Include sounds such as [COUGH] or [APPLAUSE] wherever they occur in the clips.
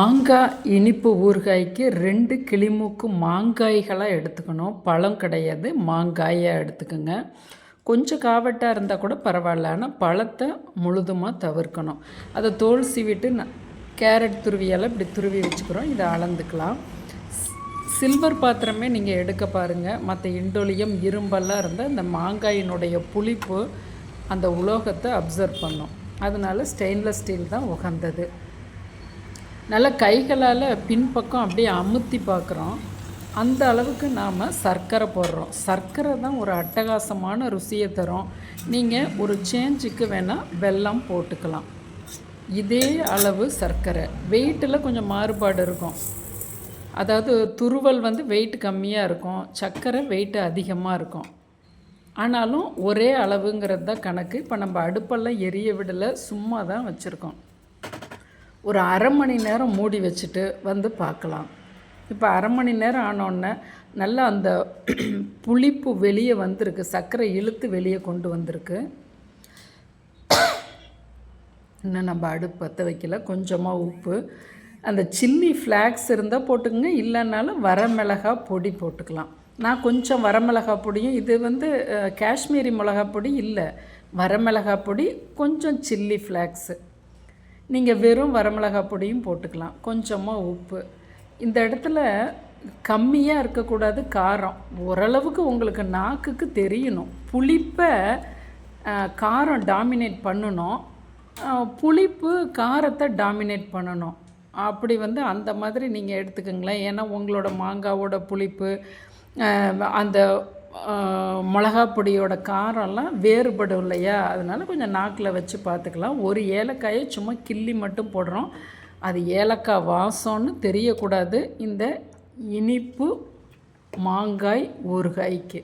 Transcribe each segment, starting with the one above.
மாங்காய் இனிப்பு ஊறுகாய்க்கு ரெண்டு கிளிமூக்கு மாங்காய்களாக எடுத்துக்கணும். பழம் கிடையாது மாங்காயாக எடுத்துக்கோங்க. கொஞ்சம் காவட்டாக இருந்தால் கூட பரவாயில்ல. ஆனால் பழத்தை முழுதுமாக தவிர்க்கணும். அதை தோல் சீவிட்டு ந கேரட் துருவியெல்லாம் இப்படி துருவி வச்சுக்கிறோம். இதை அளந்துக்கலாம். சில்வர் பாத்திரமே நீங்கள் எடுக்க பாருங்கள் மற்ற இண்டோலியம் இரும்பெல்லாம் இருந்தால் இந்த மாங்காயினுடைய புளிப்பு அந்த உலோகத்தை அப்சர்வ் பண்ணும். அதனால் ஸ்டெயின்லெஸ் ஸ்டீல் தான் உகந்தது. நல்லா கைகளால் பின்பக்கம் அப்படியே அமுத்தி பார்க்குறோம். அந்த அளவுக்கு நாம் சர்க்கரை போடுறோம். சர்க்கரை தான் ஒரு அட்டகாசமான ருசியை தரும். நீங்கள் ஒரு சேஞ்சுக்கு வேணால் வெல்லம் போட்டுக்கலாம். இதே அளவு சர்க்கரை. வெயிட்டில் கொஞ்சம் மாறுபாடு இருக்கும். அதாவது துருவல் வந்து வெயிட் கம்மியாக இருக்கும். சர்க்கரை வெயிட் அதிகமாக இருக்கும். ஆனாலும் ஒரே அளவுங்கிறது தான் கணக்கு. இப்போ நம்ம அடுப்பெல்லாம் எரிய விடலை சும்மா தான் வச்சுருக்கோம். ஒரு அரை மணி நேரம் மூடி வச்சுட்டு வந்து பார்க்கலாம். இப்போ அரை மணி நேரம் ஆனோடனே நல்லா அந்த [CLEARS THROAT] புளிப்பு வெளியே வந்திருக்கு. சர்க்கரை இழுத்து வெளியே கொண்டு வந்திருக்கு. இன்னும் நம்ம அடுப்பு பற்ற வைக்கல. கொஞ்சமாக உப்பு. அந்த சில்லி ஃப்ளாக்ஸ் இருந்தால் போட்டுக்கங்க. இல்லைன்னாலும் வரமிளகா பொடி போட்டுக்கலாம். நான் கொஞ்சம் வரமிளகா பொடியும் இது வந்து காஷ்மீரி மிளகா பொடி இல்லை. வரமிளகா பொடி கொஞ்சம் சில்லி ஃப்ளாக்ஸு நீங்கள் வெறும் வரமிளகா பொடியும் போட்டுக்கலாம். கொஞ்சமாக உப்பு. இந்த இடத்துல கம்மியாக இருக்கக்கூடாது காரம். ஓரளவுக்கு உங்களுக்கு நாக்குக்கு தெரியணும். புளிப்பை காரம் டாமினேட் பண்ணணும். புளிப்பு காரத்தை டாமினேட் பண்ணணும். அப்படி வந்து அந்த மாதிரி நீங்கள் எடுத்துக்கோங்களேன். ஏன்னா உங்களோட மாங்காவோட புளிப்பு அந்த மிளகா பொடியோட காரம்லாம் வேறுபடும் இல்லையா? அதனால் கொஞ்சம் நாக்கில் வச்சு பார்த்துக்கலாம். ஒரு ஏலக்காயை சும்மா கிள்ளி மட்டும் போடுறோம். அது ஏலக்காய் வாசம்னு தெரியக்கூடாது. இந்த இனிப்பு மாங்காய் ஊறுகாய்க்கு.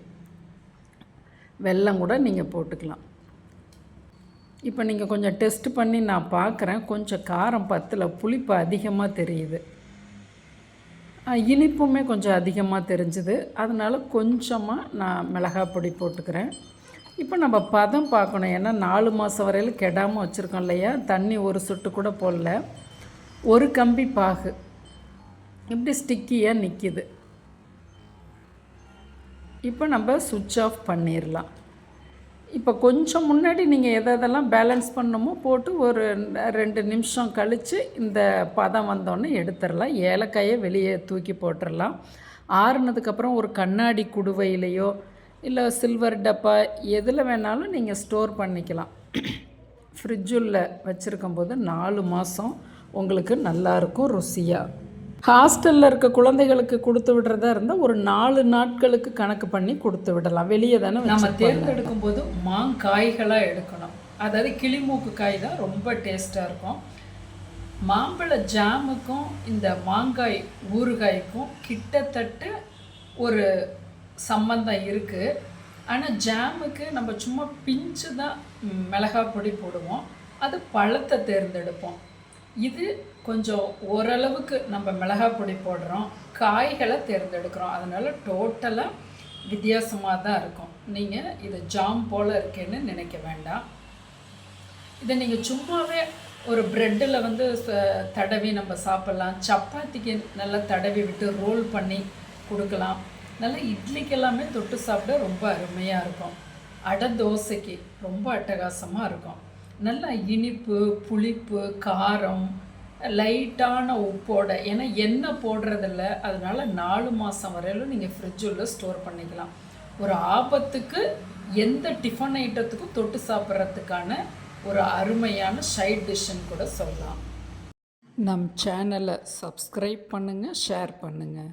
வெல்லம் கூட நீங்கள் போட்டுக்கலாம். இப்போ நீங்கள் கொஞ்சம் டெஸ்ட் பண்ணி நான் பார்க்குறேன். கொஞ்சம் காரம் பத்தில் புளிப்பு அதிகமாக தெரியுது. இனிப்புமே கொஞ்சம் அதிகமாக தெரிஞ்சுது. அதனால் கொஞ்சமாக நான் மிளகாய் பொடி போட்டுக்கிறேன். இப்போ நம்ம பதம் பார்க்கணும். ஏன்னா நாலு மாதம் வரையில் கெடாமல் வச்சுருக்கோம் இல்லையா? தண்ணி ஒரு சொட்டு கூட போடல. ஒரு கம்பி பாகு. இப்படி ஸ்டிக்கியாக நிற்கிது இப்போ நம்ம சுவிட்ச் ஆஃப் பண்ணிடலாம் இப்போ கொஞ்சம் முன்னாடி நீங்கள் எதை எதெல்லாம் பேலன்ஸ் பண்ணணுமோ போட்டு ஒரு ரெண்டு நிமிஷம் கழித்து இந்த பதம் வந்தோடனே எடுத்துடலாம். ஏலக்காயை வெளியே தூக்கி போட்டுடலாம். ஆறுனதுக்கப்புறம் ஒரு கண்ணாடி குடுவையிலையோ இல்லை சில்வர் டப்பா எதில் வேணாலும் நீங்கள் ஸ்டோர் பண்ணிக்கலாம். ஃப்ரிட்ஜுள்ள வச்சுருக்கும் போது நாலு மாதம் உங்களுக்கு நல்லாயிருக்கும் ருசியாக ஹாஸ்டலில் இருக்க குழந்தைகளுக்கு கொடுத்து விடுறதா இருந்தால் ஒரு நாலு நாட்களுக்கு கணக்கு பண்ணி கொடுத்து விடலாம். வெளியே தானே நம்ம தேர்ந்தெடுக்கும் போது மாங்காய்களாக எடுக்கணும். அதாவது கிளிமூக்கு காய் தான் ரொம்ப டேஸ்ட்டாக இருக்கும். மாம்பழ ஜாமுக்கும் இந்த மாங்காய் ஊறுகாய்க்கும் கிட்டத்தட்ட ஒரு சம்பந்தம் இருக்குது ஆனால் ஜாமுக்கு நம்ம சும்மா பிஞ்சு தான் மிளகாய் பொடி போடுவோம். அது பழத்தை தேர்ந்தெடுப்போம். இது கொஞ்சம் ஓரளவுக்கு நம்ம மிளகாய் பொடி போடுறோம். காய்களை தேர்ந்தெடுக்கிறோம். அதனால் டோட்டலாக வித்தியாசமாக தான் இருக்கும். நீங்கள் இது ஜாம் போல் இருக்கேன்னு நினைக்க வேண்டாம். இதை நீங்கள் சும்மாவே ஒரு ப்ரெட்டில் வந்து தடவி நம்ம சாப்பிட்லாம். சப்பாத்திக்கு நல்லா தடவி விட்டு ரோல் பண்ணி கொடுக்கலாம். நல்லா இட்லிக்கெல்லாமே தொட்டு சாப்பிட ரொம்ப அருமையாக இருக்கும். அடை தோசைக்கு ரொம்ப அட்டகாசமாக இருக்கும். நல்லா இனிப்பு புளிப்பு காரம் லைட்டான உப்போட ஏன்னா எண்ணெய் போடுறதில்ல. அதனால் நாலு மாதம் வரையிலும் நீங்கள் ஃப்ரிட்ஜுள்ள ஸ்டோர் பண்ணிக்கலாம். ஒரு ஆபத்துக்கு எந்த டிஃபன் ஐட்டத்துக்கும் தொட்டு சாப்பிட்றதுக்கான ஒரு அருமையான சைட் டிஷ்ஷுன்னு கூட சொல்லலாம். நம் சேனலை சப்ஸ்கிரைப் பண்ணுங்கள் ஷேர் பண்ணுங்கள்